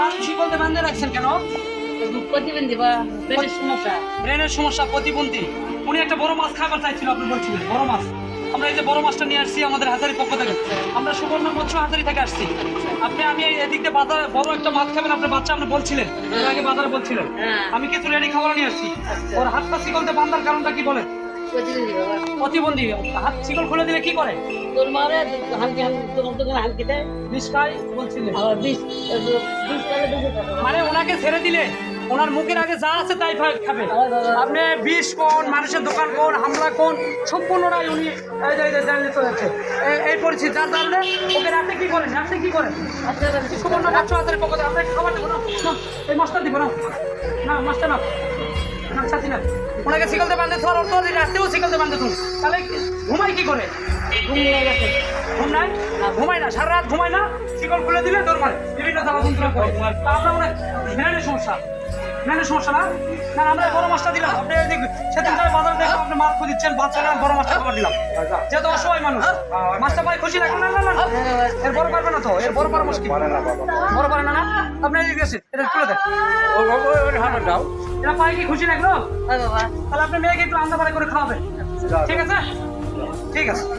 কান শিকলতে বান্ধে রাখছেন কেন? প্রতিবন্ধী বা পেটের সমস্যা। ব্রেনের সমস্যা প্রতিবন্ধী। উনি একটা বড় মাছ খাবার চাইছিল আপনি বলছিলেন বড় মাছ। আমরা এই যে বড় মাছটা নিয়ে আসছি আমাদের হাজারি পক্ষ থেকে। আমরা সুবর্ণ মৎস্য হাজারি থেকে আসছি। আপনি আমি এদিক দিয়ে বাজার বড় একটা মাছ খাবেন আপনার বাচ্চা আপনি বলছিলেন। এর আগে বাজারে বলছিলেন। হ্যাঁ। আমি কিছু রেডি খাবার নিয়ে আসছি। ওর হাত পা শিকলতে বান্ধার কারণটা কি বলেন? প্রতিবন্ধী। হাত শিকল খুলে দিলে কি করে? তোর মারে হালকি তোমার দোকানে হালকি দেয়। বিষ খায় বলছিলেন। মানে ওনাকে ছেড়ে দিলে ওনার মুখের আগে যা আছে তাই খাবে। আপনি বিষ কোন মানুষের দোকান কোন হামলা কোন সম্পূর্ণটাই উনি এই যে- এই পরিস্থিতি যার কারণে ওকে রাতে কি করেন রাতে কি করেন? আচ্ছা সুবর্ণ বাচ্চা হাতের পক্ষ থেকে আমরা খাবার দেবো না এই মাছটা দিব না। না মাছটা না। না ছাতি না ওনাকে শিকলতে বাঁধে তোর অর্থ রাতেও শিকলতে তুমি তাহলে ঘুমাই কি করে? ঘুমিয়ে ঘুম নাই? ঘুমাই না, সারা রাত ঘুমাই না, শিকল খুলে দিলে তোর মানে বিভিন্ন জ্বালা যন্ত্রণা করে তা আমরা মনে ভ্রেনের সমস্যা। ভ্রেনের সমস্যা না? না, আমরা বড় মাছটা দিলাম। আপনি সেদিন যাই বাজারে দেখো আপনি মাছ খুঁজিচ্ছেন বাচ্চা না বড় মাছটা খাবার দিলাম যেহেতু অসহায় মানুষ। মাছটা পাই খুশি রাখুন না না না। এর বড় পারবে না তো, এর বড় পারা মুশকিল। বড় পারে না না? আপনি এই গেছে এটা তুলে দেন। এটা পাই কি খুশি রাখল? হয় তাহলে আপনি মেয়েকে একটু আন্দা করে খাওয়াবে। ঠিক আছে? ঠিক আছে।